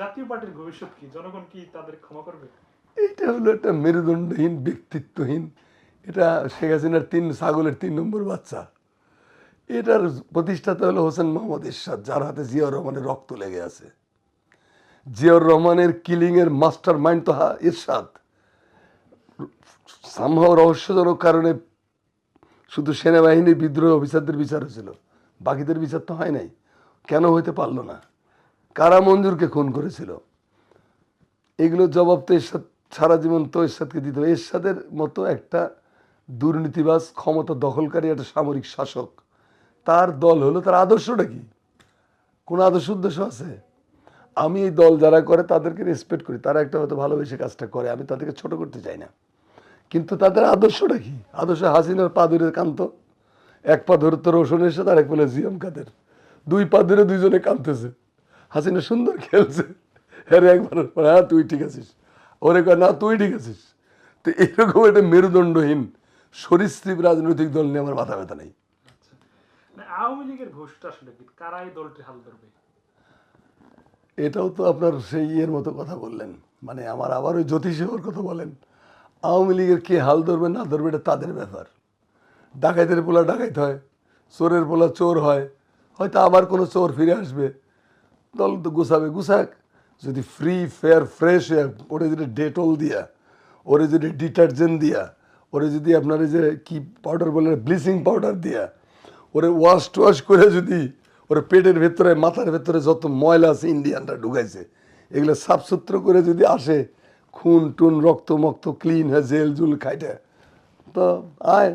জাতীয় পার্টির ভবিষ্যৎ কি? জনগণ কি তাদের ক্ষমা করবে? এইটা হলো একটা মেরুদণ্ডহীন, ব্যক্তিত্বহীন, এটা শেখ হাসিনার তিন, ছাগলের তিন নম্বর বাচ্চা। এটার প্রতিষ্ঠাতা হলো হোসেন মোহাম্মদ ইরশাদ যার হাতে জিয়াউর রহমানের রক্ত লেগে আছে। জিয়াউর রহমানের কিলিংয়ের মাস্টার মাইন্ড তো ইরশাদ সামহাও রহস্যজনক কারণে শুধু সেনাবাহিনীর বিদ্রোহ অফিসারদের বিচার হয়েছিল। বাকিদের বিচার তো হয় নাই। কেন হইতে পারল না? কারা মঞ্জুরকে খুন করেছিল। এগুলোর জবাব তো এরশাদ, সারা জীবন তো এরশাদকে দিতে হবে। এরশাদের মতো একটা দুর্নীতিবাজ, ক্ষমতা দখলকারী, একটা সামরিক শাসক, তার দল হলো, তার আদর্শটা কি? কোনো আদর্শ উদ্দেশ্য আছে? আমি এই দল যারা করে, তাদেরকে রেসপেক্ট করি। তারা একটা হয়তো ভালোবেসে কাজটা করে, আমি তাদেরকে ছোট করতে চাই না। কিন্তু তাদের আদর্শটা কি? আদর্শ হাসিনার পা ধরে কান্ত এক পা ধরে তো রোশনের সাথে আর এক বলে জিএম কাদের। দুই পা ধরে দুইজনে কাঁদতেছে। হাসিনা সুন্দর খেলছে। হ্যাঁ রে একবার হ্যাঁ তুই ঠিক আছিস। ওরে কয় না তুই ঠিক আছিস। তো এরকম একটা মেরুদণ্ডহীন সরীসৃপ রাজনৈতিক দল নিয়ে আমার মাথা ব্যথা নেই। আওয়ামী লীগের ভবিষ্যৎ আসলে কি কারা দলটি হাল ধরবে? এটাও তো আপনার সেই ইয়ের মতো কথা বললেন। মানে আমার আবার ওই জ্যোতিষ হওয়ার কথা বলেন। আওয়ামী লীগের কে হাল ধরবে না ধরবে এটা তাদের ব্যাপার। ডাকাইতের পোলা ডাকাইত হয় চোরের পোলা চোর হয় হয়তো আবার কোনো চোর ফিরে আসবে। দল তো গুছাবে, গুছাক। যদি ফ্রি ফেয়ার ফ্রেশ ওরে যদি ডেটল দিয়া, ওরে যদি ডিটারজেন্ট দিয়া, ওরে যদি আপনার যে কি পাউডার বলে ব্লিচিং পাউডার দিয়া, ওরে ওয়াশ টোয়াশ করে যদি ওরে পেটের ভেতরে, মাথার ভেতরে যত ময়লা আছে ইন্ডিয়ানরা ঢুকাইছে, এগুলো সাফসুত্র করে যদি আসে খুন টুন রক্ত মক্ত ক্লিন হয়ে জেল জুল খাইটে, তো আয়।